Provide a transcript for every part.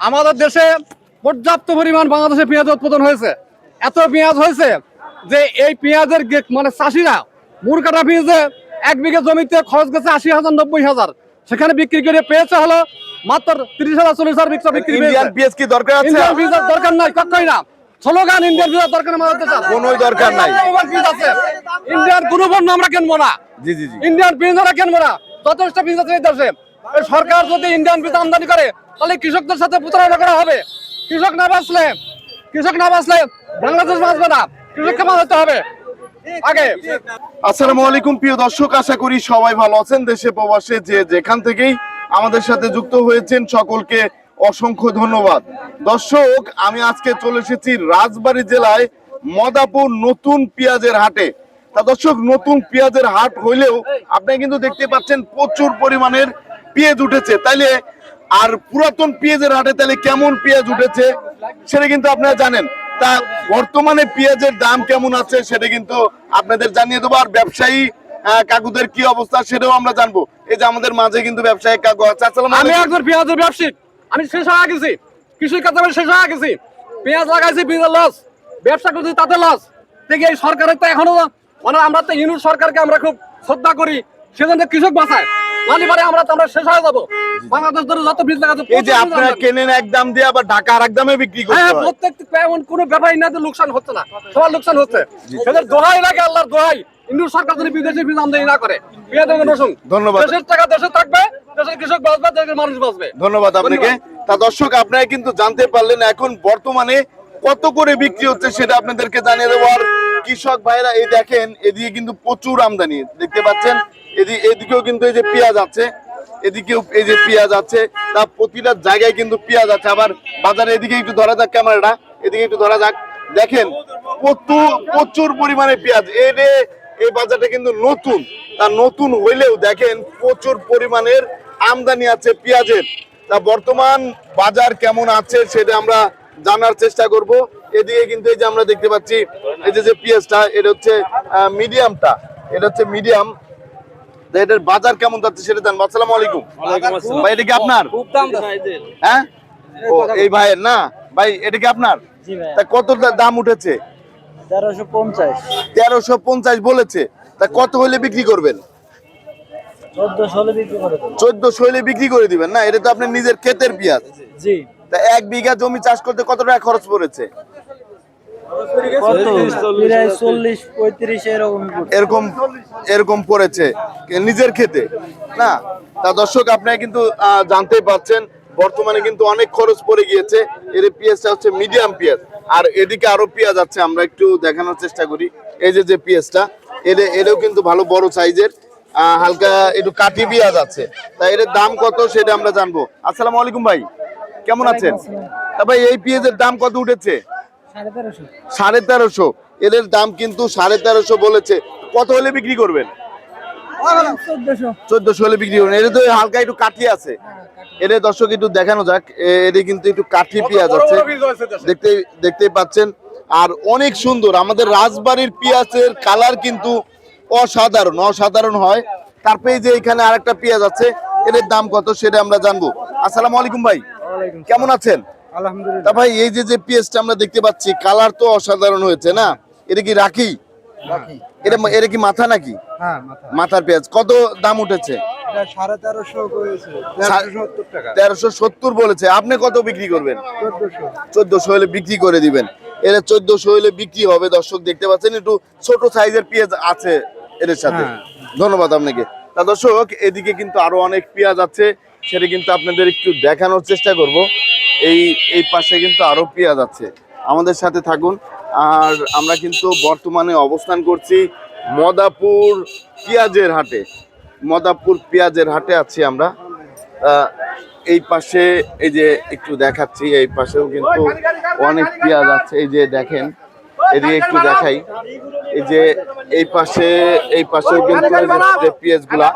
আমাদের দেশে পর্যাপ্ত পরিমাণ বাংলাদেশে পেঁয়াজ উৎপাদন হয়েছে। এত পেঁয়াজ হয়েছে যে এই পেঁয়াজের মানে চাষিরা মুড় কাটা পেঁয়াজে এক বিঘা জমিতে খরচ গেছে আশি হাজার নব্বই হাজার। সেখানে বিক্রি করে পেয়েছে হলো মাত্র তিরিশ হাজার চল্লিশ হাজার বিক্রি বিক্রি ইন্ডিয়ান কি দরকার ইন্ডিয়ান দরকার নাই কখনোই না। স্লোগান ইন্ডিয়ান দরকার আমাদের দেশে দরকার নাই। ইন্ডিয়ান কোনো পণ্য আমরা কিনবো না। জি জি জি। ইন্ডিয়ান বীজ আমরা কিনবো না। যথেষ্ট বীজ আছে এই দেশে। সরকার যদি ইন্ডিয়ান বীজ আমদানি করে, তাহলে কৃষকদের সাথে প্রতারণা করা হবে। কৃষক না বাঁচলে, কৃষক না বাঁচলে বাংলাদেশ বাঁচবে না। কৃষককে বাঁচাতে হবে। আসসালামু আলাইকুম, প্রিয় দর্শক, আশা করি সবাই ভালো আছেন দেশে প্রবাসে যে যেখান থেকেই আমাদের সাথে যুক্ত হয়েছেন সকলকে অসংখ্য ধন্যবাদ। দর্শক, আমি আজকে চলে এসেছি রাজবাড়ী জেলায় মদাপুর নতুন পেঁয়াজের হাটে। তা দর্শক, নতুন পেঁয়াজের হাট হইলেও আপনি কিন্তু দেখতে পাচ্ছেন প্রচুর পরিমাণের পেঁয়াজ উঠেছে তাইলে আর পুরাতন পেঁয়াজের হাটে তাহলে কেমন পেঁয়াজ উঠেছে সেটা কিন্তু আপনারা জানেন। তা বর্তমানে পেঁয়াজের দাম কেমন আছে সেটা কিন্তু আপনাদের জানিয়ে দেবো। আর ব্যবসায়ী কাকুদের কি অবস্থা সেটাও আমরা জানব। এই যে আমাদের মাঝে কিন্তু ব্যবসায়ী কাকু আছে আমি একজন পেঁয়াজের ব্যবসায়ী আমি শেষ হয়ে গেছি। কৃষি কাজে আমি শেষ হয়ে গেছি। পেঁয়াজ লাগাইছি বীজের লস ব্যবসা করছি তাতে লস দেখি এই সরকারের তো এখনও মানে আমরা তো ইউনিট সরকারকে আমরা খুব শ্রদ্ধা করি সেজন্য কৃষক বাঁচায়। আমরা আমরা শেষ হয়ে যাব। বাংলাদেশ ধরে যত বীজ লাগাচ্ছে এই যে আপনারা কেনেন এক দাম দিয়ে আবার ঢাকা এক দামে বিক্রি করতে হ্যাঁ প্রত্যেক এমন কোনো ব্যাপারই না যে লোকসান হচ্ছে না। সবার লোকসান হচ্ছে। সেদের দোহাই লাগে আল্লাহর দোহাই। ইন্দু সরকার যদি বিদেশি বীজ আমদানি না করে। পেঁয়াজ এবং রসুন ধন্যবাদ। দেশের টাকা দেশে থাকবে দেশের কৃষক বাঁচবে দেশের মানুষ বাঁচবে। ধন্যবাদ আপনাকে। তা দর্শক আপনারা কিন্তু জানতে পারলেন এখন বর্তমানে কত করে বিক্রি হচ্ছে সেটা আপনাদেরকে জানিয়ে দেবো। আর কৃষক ভাইরা এই দেখেন, এদিকে কিন্তু প্রচুর আমদানি। দেখতে পাচ্ছেন? এদিকে এদিকেও কিন্তু এই যে পেঁয়াজ আছে, এদিকেও এই যে পেঁয়াজ আছে তা প্রতিটা জায়গায় কিন্তু পেঁয়াজ আছে। আবার বাজারে এদিকে একটু ধরা যাক ক্যামেরাটা, এদিকে একটু ধরা যাক। দেখেন, প্রচুর প্রচুর পরিমাণে পেঁয়াজ। এই এই বাজারটা কিন্তু নতুন। তা নতুন হইলেও দেখেন, প্রচুর পরিমাণের আমদানি আছে পেঁয়াজের। তা বর্তমান বাজার কেমন আছে সেটা আমরা জানার চেষ্টা করব। এদিকে কিন্তু এই যে আমরা দেখতে পাচ্ছি এই যে যে পেঁয়াজটা এটা হচ্ছে মিডিয়ামটা এটা হচ্ছে মিডিয়াম। এটার বাজার কেমন যাচ্ছে সেটা জানব। আসসালামু আলাইকুম। ভাই এটা কি আপনার? হ্যাঁ? ও এই ভাইয়ের না? ভাই এটা কি আপনার? তা কত দাম উঠেছে? তেরোশো পঞ্চাশ। তেরোশো পঞ্চাশ বলেছে। তা কত হলে বিক্রি করবেন? চোদ্দ ষোলো বিক্রি করে চোদ্দশো হলে বিক্রি করে দিবেন না? এটা তো আপনার নিজের ক্ষেতের পেঁয়াজ। জি। তা এক বিঘা জমি চাষ করতে কত টাকা খরচ পড়েছে? কত? প্রায় চল্লিশ পঁয়ত্রিশ এরকম এরকম এরকম পড়েছে। নিজের খেতে। না তা দর্শক আপনারা কিন্তু জানতেই বর্তমানে কিন্তু অনেক খরচ পড়ে গিয়েছে। এর পেঁয়াজটা হচ্ছে মিডিয়াম পেঁয়াজ। আর এদিকে আরও পেঁয়াজ আছে আমরা একটু দেখানোর চেষ্টা করি। এই যে যে পেঁয়াজটা এর এরও কিন্তু ভালো বড় সাইজের হালকা একটু কাঠি পেঁয়াজ আছে। তা এর দাম কত সেটা আমরা জানব। আসসালামু আলাইকুম ভাই কেমন আছেন? তা ভাই এই পেঁয়াজের দাম কত উঠেছে? সাড়ে তেরোশো। সাড়ে তেরোশো। এদের দাম কিন্তু সাড়ে তেরোশো বলেছে। কত হলে বিক্রি করবেন? চোদ্দশো। হলে বিক্রি করবেন। এটা তো হালকা একটু কাঠি আছে। এটা দর্শক একটু দেখানো যাক। এটা কিন্তু একটু কাঠি পেঁয়াজ আছে। দেখতে দেখতেই পাচ্ছেন। আর অনেক সুন্দর। আমাদের রাজবাড়ির পেঁয়াজের কালার কিন্তু অসাধারণ অসাধারণ হয়। তারপরে যে এখানে আরেকটা পেঁয়াজ আছে এদের দাম কত সেটা আমরা জানব। আসসালামু আলাইকুম ভাই। কেমন আছেন? আলহামদুলিল্লাহ। তা ভাই এই যে যে পেঁয়াজটা আমরা দেখতে পাচ্ছি কালার তো অসাধারণ হয়েছে না? এটা কি রাখি? এটা এটা কি মাথা নাকি? মাথার পেঁয়াজ। কত দাম উঠেছে? তেরোশো সত্তর টাকা। তেরোশো সত্তর বলেছে। আপনি কত বিক্রি করবেন? চোদ্দশো। হলে বিক্রি করে দিবেন। এটা চোদ্দশো হলে বিক্রি হবে দর্শক দেখতে পাচ্ছেন একটু ছোট সাইজের পেঁয়াজ আছে এর সাথে। হ্যাঁ। ধন্যবাদ আপনাকে। তা দর্শক এদিকে কিন্তু আরও অনেক পেঁয়াজ আছে। সেটা কিন্তু আপনাদের একটু দেখানোর চেষ্টা করব। এই এই পাশে কিন্তু আরও পেঁয়াজ আছে। আমাদের সাথে থাকুন। আর আমরা কিন্তু বর্তমানে অবস্থান করছি মদাপুর পেঁয়াজের হাটে। মদাপুর পেঁয়াজের হাটে আছি আমরা। এই পাশে এই যে একটু দেখাচ্ছি, এই পাশেও কিন্তু অনেক পেঁয়াজ আছে। এই যে দেখেন এদিকে একটু দেখাই। এই যে এই পাশে এই পাশেও কিন্তু যে- যে পেঁয়াজগুলা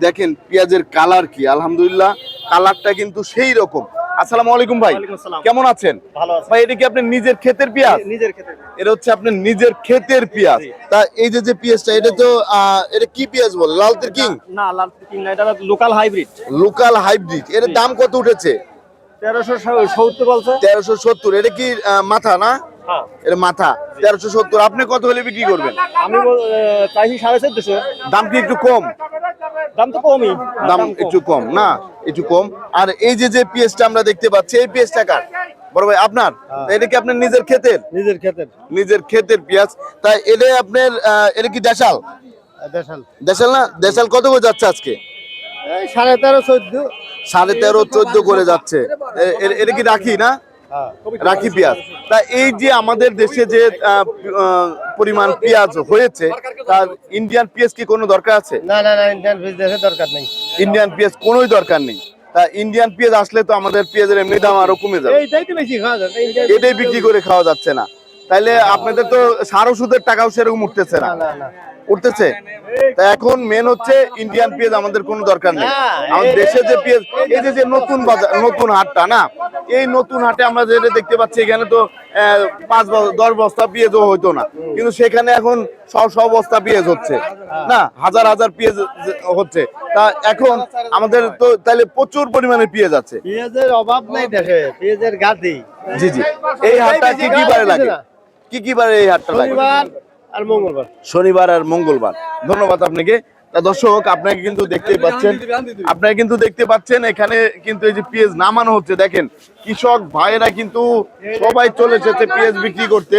দেখেন পেঁয়াজের কালার কি আলহামদুলিল্লাহ কালারটা কিন্তু সেই রকম। আসসালামু আলাইকুম ভাই। কেমন আছেন। ভাই এটা কি আপনার নিজের ক্ষেতের পেঁয়াজ? নিজের ক্ষেত্রে এটা হচ্ছে আপনার নিজের ক্ষেতের পেঁয়াজ। তা এই যে যে পেঁয়াজটা এটা তো আহ, এটা কি পেঁয়াজ বলে? লালতের কিং? না লাল কিং না এটা লোকাল হাইব্রিড। Local hybrid. এর দাম কত উঠেছে? তেরোশো সত্তর বলছে। তেরোশো সত্তর। এটা কি মাথা না? হ্যাঁ। মাথা তেরোশো সত্তর। আপনি কত হলে বিক্রি করবেন? আমি চাইছি সাড়ে চোদ্দশো। দাম কি একটু কম? দাম তো কমই। দাম একটু কম না? একটু কম। আর এই যে যে পেঁয়াজটা আমরা দেখতে পাচ্ছি এই পেঁয়াজটা কার? বড় ভাই আপনার? এটা কি আপনার নিজের ক্ষেতের? নিজের ক্ষেতের। নিজের ক্ষেতের পেঁয়াজ। তাই এটা আপনার এটা কি দেশাল? দেশাল। দেশাল না? দেশাল কত করে যাচ্ছে আজকে? সাড়ে তেরো চোদ্দ। সাড়ে তেরো চোদ্দ করে যাচ্ছে। এটা কি রাখি না? রাখি পেঁয়াজ। তা এই যে আমাদের দেশে যে পরিমাণ পেঁয়াজ হয়েছে তার ইন্ডিয়ান পেঁয়াজ কি কোনো দরকার আছে? না না না ইন্ডিয়ান বিজনেসের দরকার নেই। ইন্ডিয়ান পেঁয়াজ কোনোই দরকার নেই। তা ইন্ডিয়ান পেঁয়াজ আসলে তো আমাদের পেঁয়াজের এমনি দাম আরও কমে যাবে। এটাই বিক্রি করে খাওয়া যাচ্ছে না। তাইলে আপনাদের তো সার ওষুধের টাকাও সেরকম উঠতেছে না। উঠতেছে। তা এখন মেন হচ্ছে ইন্ডিয়ান পেঁয়াজ আমাদের কোনো দরকার নেই। আমাদের দেশে যে পেঁয়াজ এই যে যে নতুন বাজার নতুন হাটটা না? এই নতুন হাটে আমরা যেটা দেখতে পাচ্ছি এখানে তো পাঁচ দশ বস্তা পেঁয়াজও হইতো না। কিন্তু সেখানে এখন সব সব বস্তা পেঁয়াজ হচ্ছে না? হাজার হাজার পেঁয়াজ হচ্ছে। তা এখন আমাদের তো তাহলে প্রচুর পরিমাণে পেঁয়াজ আছে। পেঁয়াজের অভাব নাই দেখে পেঁয়াজের গাদি জি জি। এই হাটটা কি কি বারে লাগে? কি কি বারে এই হাটটা লাগে? আর মঙ্গলবার। শনিবার আর মঙ্গলবার। ধন্যবাদ আপনাকে। তা দর্শক, আপনাকে কিন্তু দেখতে পাচ্ছেন আপনারা কিন্তু দেখতে পাচ্ছেন, এখানে কিন্তু এই যে পেঁয়াজ নামানো হচ্ছে, দেখেন, কৃষক ভাইয়েরা কিন্তু সবাই চলে এসেছে পেঁয়াজ বিক্রি করতে,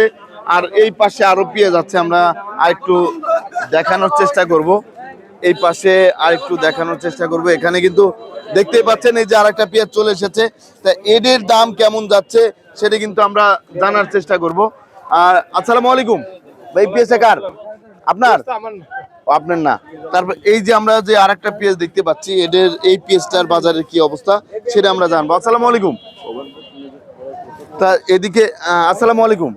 আর এই পাশে আরও পেঁয়াজ আছে, আমরা আর একটু দেখানোর চেষ্টা করব। এই পাশে আর একটু দেখানোর চেষ্টা করব, এখানে কিন্তু দেখতেই পাচ্ছেন, এই যে আর একটা পেঁয়াজ চলে এসেছে। তা এদের দাম কেমন যাচ্ছে, সেটা কিন্তু আমরা জানার চেষ্টা করব। আর আসসালামু আলাইকুম। ভাই পেঁয়াজটা কার? আপনার? ও, আপনার না। তারপর এই যে আমরা যে আরেকটা পেঁয়াজ দেখতে পাচ্ছি এদের এই পেঁয়াজটার বাজারের কি অবস্থা সেটা আমরা জানব। আসসালামু আলাইকুম। তা এদিকে আসসালামু আলাইকুম।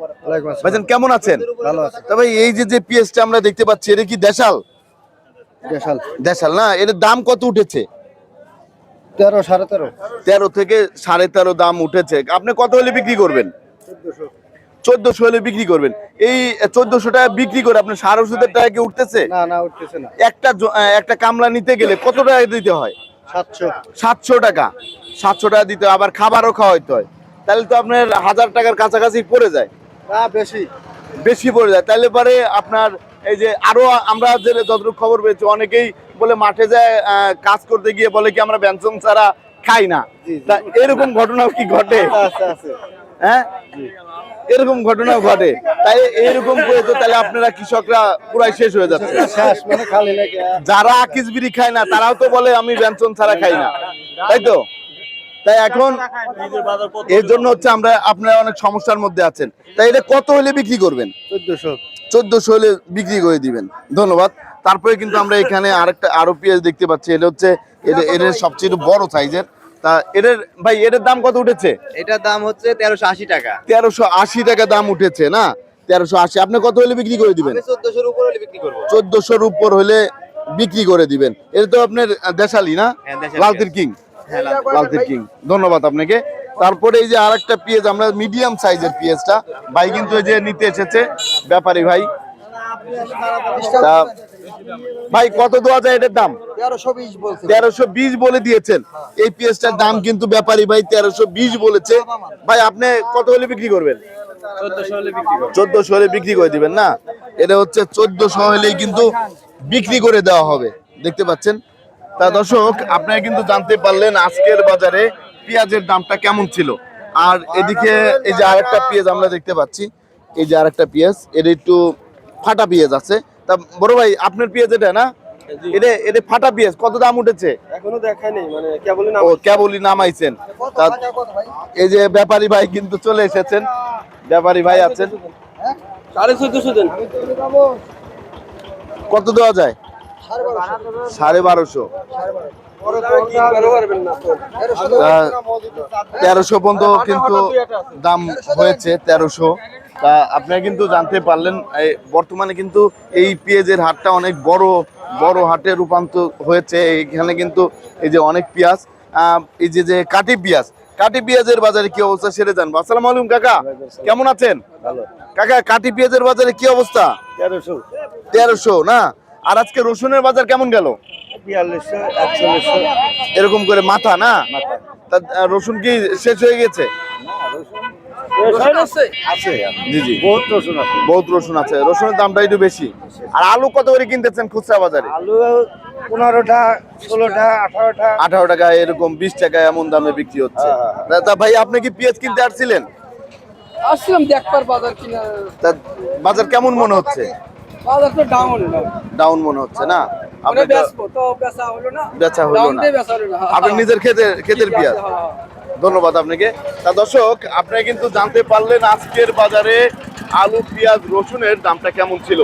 ভাইজান কেমন আছেন? ভালো আছে। তবে এই যে যে পেঁয়াজটা আমরা দেখতে পাচ্ছি এটা কি দেশাল? দেশাল। দেশাল না? এর দাম কত উঠেছে? তেরো সাড়ে তেরো। তেরো থেকে সাড়ে তেরো দাম উঠেছে। আপনি কত হলে বিক্রি করবেন? চোদ্দশো। হলে বিক্রি করবেন। এই চোদ্দশো টাকা বিক্রি করে আপনার সার ওষুধের টাকা কি উঠতেছে? না না উঠতেছে না। একটা একটা কামলা নিতে গেলে কত টাকা দিতে হয়? সাতশো। সাতশো টাকা। সাতশো টাকা দিতে হয়, আবার খাবারও খাওয়াইতে হয়। তাহলে তো আপনার হাজার টাকার কাছাকাছি পড়ে যায়। না বেশি। বেশি পড়ে যায়। তাহলে পরে আপনার এই যে আরও আমরা যে যতটুকু খবর পেয়েছি অনেকেই বলে মাঠে যায় কাজ করতে গিয়ে বলে কি আমরা ব্যঞ্জন ছাড়া খাই না। তা এরকম ঘটনাও কি ঘটে? আছে আছে। হ্যাঁ? এরকম ঘটনা ঘটে। তাই এরকম করে তো তাহলে আপনারা কৃষকরা পুরাই শেষ হয়ে যাচ্ছে। মানে যারা আকিস বিড়ি খায় না তারাও তো বলে আমি ব্যঞ্জন ছাড়া খাই না। তাই তো? তাই এখন এর জন্য হচ্ছে আমরা আপনারা অনেক সমস্যার মধ্যে আছেন। তাই এটা কত হলে বিক্রি করবেন? চোদ্দশো। চোদ্দশো হলে বিক্রি করে দিবেন। ধন্যবাদ। তারপরে কিন্তু আমরা এখানে আরেকটা আরও পেঁয়াজ দেখতে পাচ্ছি। এটা হচ্ছে এটা এর সবচেয়ে বড় সাইজের। তা এদের ভাই এটার দাম কত উঠেছে? এটার দাম হচ্ছে তেরোশো আশি টাকা। তেরোশো আশি টাকা দাম উঠেছে না? তেরোশো আশি। আপনি কত হলে বিক্রি করে দিবেন? চোদ্দশোর উপর হলে বিক্রি করব। চোদ্দশোর উপর হলে বিক্রি করে দিবেন। এটা তো আপনার দেশালি না? হ্যাঁ, দেশালি লালতির কিং। হ্যাঁ, লালতির কিং। ধন্যবাদ আপনাকে। তারপরে এই যে আরেকটা পেঁয়াজ আমরা মিডিয়াম সাইজের পেঁয়াজটা ভাই কিন্তু এই যে নিতে এসেছে ব্যাপারী ভাই। ভাই কত দেওয়া যায় এটার দাম? তেরোশো বিশ বলে দিয়েছেন। এই পেঁয়াজটার দাম কিন্তু ব্যাপারী ভাই তেরোশো বিশ বলেছে। ভাই আপনি কত হলে বিক্রি করবেন? চোদ্দশো হলে বিক্রি চোদ্দশো হলে বিক্রি করে দিবেন না? এটা হচ্ছে চোদ্দশো হলেই কিন্তু বিক্রি করে দেওয়া হবে। দেখতে পাচ্ছেন? তা দর্শক আপনারা কিন্তু জানতে পারলেন আজকের বাজারে পেঁয়াজের দামটা কেমন ছিল। আর এদিকে এই যে আরেকটা পেঁয়াজ আমরা দেখতে পাচ্ছি। এই যে আরেকটা পেঁয়াজ এটা একটু ফাটা পেঁয়াজ আছে। তা বড় ভাই আপনার পেঁয়াজ এটা না? এটা এটা ফাটা পেঁয়াজ কত দাম উঠেছে? এখনও দেখায়নি মানে কেবলই ও কেবলই নামাইছেন। এই যে ব্যাপারী ভাই কিন্তু চলে এসেছেন। ব্যাপারী ভাই আছেন। সাড়ে চোদ্দশো দেন। কত দেওয়া যায়? সাড়ে বারোশো। তেরোশো পর্যন্ত কিন্তু দাম হয়েছে তেরোশো। তা আপনারা কিন্তু জানতে পারলেন বর্তমানে কিন্তু এই পেঁয়াজের হাটটা অনেক বড় বড় হাটে রূপান্তর হয়েছে। এখানে কিন্তু এই যে অনেক পেঁয়াজ এই যে যে কাটি পেঁয়াজ কাটি পেঁয়াজের বাজারে কি অবস্থা সেটা জানব। আসসালামু আলাইকুম কাকা। কেমন আছেন? কাকা কাটি পেঁয়াজের বাজারে কি অবস্থা? তেরোশো। তেরোশো না? আর আজকে রসুনের বাজার কেমন গেল? এরকম করে মাথা না? রসুন কি শেষ হয়ে গেছে? আছে? জি জি। বহুত রসুন আছে। বহুত রসুন আছে। রসুনের দামটা একটু বেশি। আর আলু কত করে কিনতেছেন খুচরা বাজারে? আলু পনেরোটা ষোলোটা আঠারোটা। আঠারো টাকা এরকম বিশ টাকা এমন দামে বিক্রি হচ্ছে। হ্যাঁ, তা- তা ভাই আপনি কি পেঁয়াজ কিনতে আসছিলেন? আসছিলাম দেখবার বাজার কিনা। তা বাজার কেমন মনে হচ্ছে? বাজার তো ডাউন ডাউন মনে হচ্ছে না? আপনি মানে তো বেচা হলো না। বেচা হলো না। দিয়ে বেচা হলো না। আপনি নিজের ক্ষেতের ক্ষেতের পেঁয়াজ? হ্যাঁ, ধন্যবাদ আপনাকে। তা দর্শক, আপনারা কিন্তু জানতে পারলেন আজকের বাজারে আলু, পেঁয়াজ, রসুনের দামটা কেমন ছিল।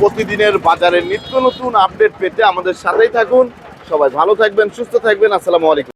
প্রতিদিনের বাজারে নিত্য নতুন আপডেট পেতে আমাদের সাথেই থাকুন। সবাই ভালো থাকবেন, সুস্থ থাকবেন। আসসালামু আলাইকুম।